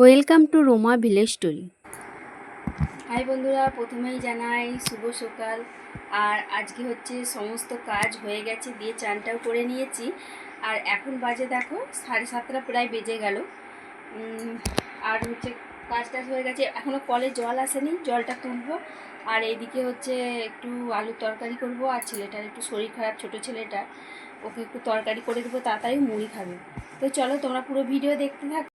Welcome to Roma village story. Hi বন্ধুরা, প্রথমেই জানাই শুভ সকাল। আর আজকে হচ্ছে সমস্ত কাজ হয়ে গেছে, দিয়ে চানটাও করে নিয়েছি। আর এখন বাজে দেখো, সাড়ে সাতটা প্রায় বেজে গেল। আর হচ্ছে কাজ টাজ হয়ে গেছে। এখনও কলে জল আসেনি, জলটা তুলবো। আর এইদিকে হচ্ছে একটু আলুর তরকারি করব, আর ছেলেটার একটু শরীর খারাপ, ছোট ছেলেটা। ওকে একটু তরকারি করে দেবো, তাড়াতাড়ি মুড়ি খাবে। তো চলো, তোমরা পুরো ভিডিও দেখতে থাকো।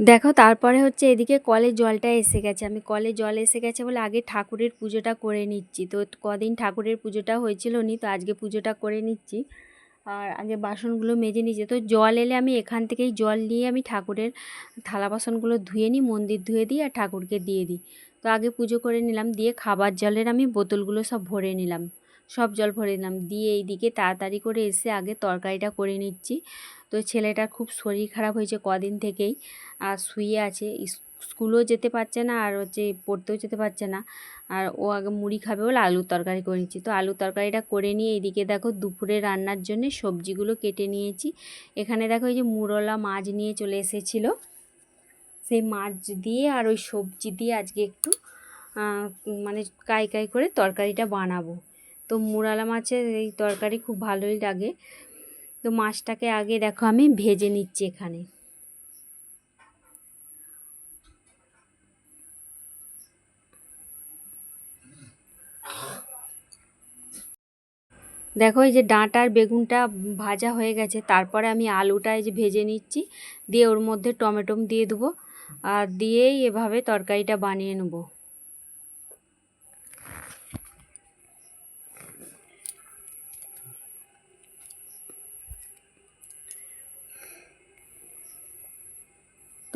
দেখো, তারপরে হচ্ছে এদিকে কলে জলটা এসে গেছে। আমি কলে জল এসে গেছে বলে আগে ঠাকুরের পুজোটা করে নিচ্ছি। তো কদিন ঠাকুরের পুজোটা হয়েছিল নি, তো আজকে পুজোটা করে নিচ্ছি। আর আগে বাসনগুলো মেজে নিচ্ছি। তো জল এলে আমি এখান থেকেই জল নিয়ে আমি ঠাকুরের থালা বাসনগুলো ধুয়ে নিই, মন্দির ধুয়ে দিই আর ঠাকুরকে দিয়ে দিই। তো আগে পুজো করে নিলাম, দিয়ে খাবার জলের আমি বোতলগুলো সব ভরে নিলাম। সব জল ভরে নিলাম। দিয়ে এইদিকে তাড়াতাড়ি করে এসে আগে তরকারিটা করে নিচ্ছি। তো ছেলেটার খুব শরীর খারাপ হয়েছে কদিন থেকেই। আর শুয়ে আছে। স্কুলেও যেতে পারছে না আর হচ্ছে পড়তেও যেতে পারছে না। আর ও আগে মুড়ি খাবে বলে আলুর তরকারি করে নিচ্ছি। তো আলুর তরকারিটা করে নিয়ে এইদিকে দেখো দুপুরে রান্নার জন্য সবজিগুলো কেটে নিয়েছি। এখানে দেখো এই যে মুরলা মাছ নিয়ে চলে এসেছিল। সেই মাছ দিয়ে আর ওই সবজি দিয়ে আজকে একটু মানে কাই কাই করে তরকারিটা বানাবো। তো মুরালা মাছের এই তরকারি খুব ভালোই লাগে। তো মাছটাকে আগে দেখো, আমি ভেজে নিচ্ছি এখানে। দেখো, এই যে ডাঁটার বেগুনটা ভাজা হয়ে গেছে। তারপরে আমি আলুটা এই যে ভেজে নিচ্ছি। দিয়ে ওর মধ্যে টমেটো দিয়ে দেবো। আর দিয়েই এভাবে তরকারিটা বানিয়ে নেব।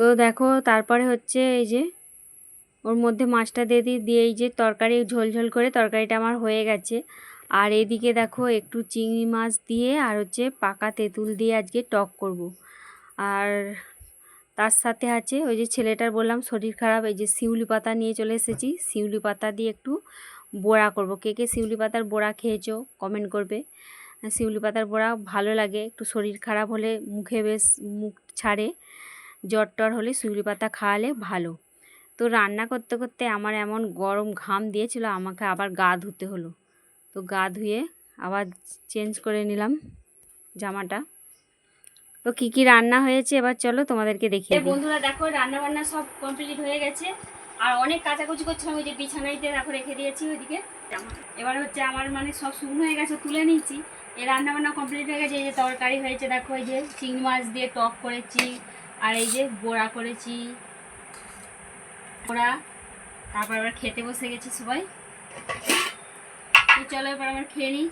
তো দেখো তারপরে হচ্ছে এই যে ওর মধ্যে মাছটা দিয়ে দিই দিয়ে এই যে তরকারি ঝোল ঝোল করে তরকারিটা আমার হয়ে গেছে। আর এদিকে দেখো একটু চিংড়ি মাছ দিয়ে আর হচ্ছে পাকা তেঁতুল দিয়ে আজকে টক করব। আর তার সাথে আছে ওই যে ছেলেটার বললাম শরীর খারাপ, এই যে শিউলি পাতা নিয়ে চলে এসেছি। শিউলি পাতা দিয়ে একটু বড়া করব। কে কে শিউলি পাতার বড়া খেয়েছো কমেন্ট করবে। শিউলি পাতার বড়া ভালো লাগে, একটু শরীর খারাপ হলে মুখে বেশ মুখ ছাড়ে। জ্বর টর হলে শিউলি পাতা খাওয়ালে ভালো। তো রান্না করতে করতে আমার এমন গরম ঘাম দিয়েছিল, আমাকে আবার গা ধুতে হলো। তো গা ধুয়ে আবার চেঞ্জ করে নিলাম জামাটা। তো কি কি রান্না হয়েছে এবার চলো তোমাদেরকে দিই। বন্ধুরা দেখো রান্না বান্না সব কমপ্লিট হয়ে গেছে। আর অনেক কাচাকুচি করছিলাম, ওই যে বিছানাইতে দেখো রেখে দিয়েছি ওইদিকে। এবার হচ্ছে আমার মানে সব শুকনো হয়ে গেছে, তুলে নিয়েছি। এই রান্না বান্না কমপ্লিট হয়ে গেছে, এই যে তরকারি হয়েছে, দেখো এই যে চিংড়ি মাছ দিয়ে টক করেছি আর এই যে বড়া করেছি। বড়া তারপর আবার খেতে বসে গেছি সবাই। তো চলো এবার আমার খেয়ে নিই।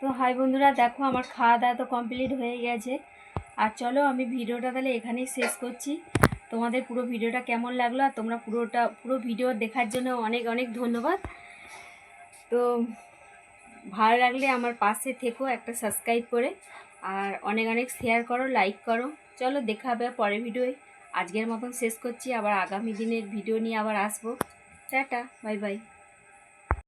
তো হাই বন্ধুরা, দেখো আমার খাওয়া দাওয়া তো কমপ্লিট হয়ে গেছে। আর চলো আমি ভিডিওটা তাহলে এখানেই শেষ করছি। তোমাদের পুরো ভিডিওটা কেমন লাগল আর তোমরা পুরোটা, পুরো ভিডিও দেখার জন্য অনেক অনেক ধন্যবাদ। তো ভালো লাগলে আমার পাশে থেকো একটা সাবস্ক্রাইব করে। আর অনেক অনেক শেয়ার করো লাইক করো। চলো দেখা হবে পরের ভিডিওয়। আজকের মতন শেষ করছি, আবার আগামী দিনের ভিডিও নিয়ে আবার আসব। Tata, bye bye.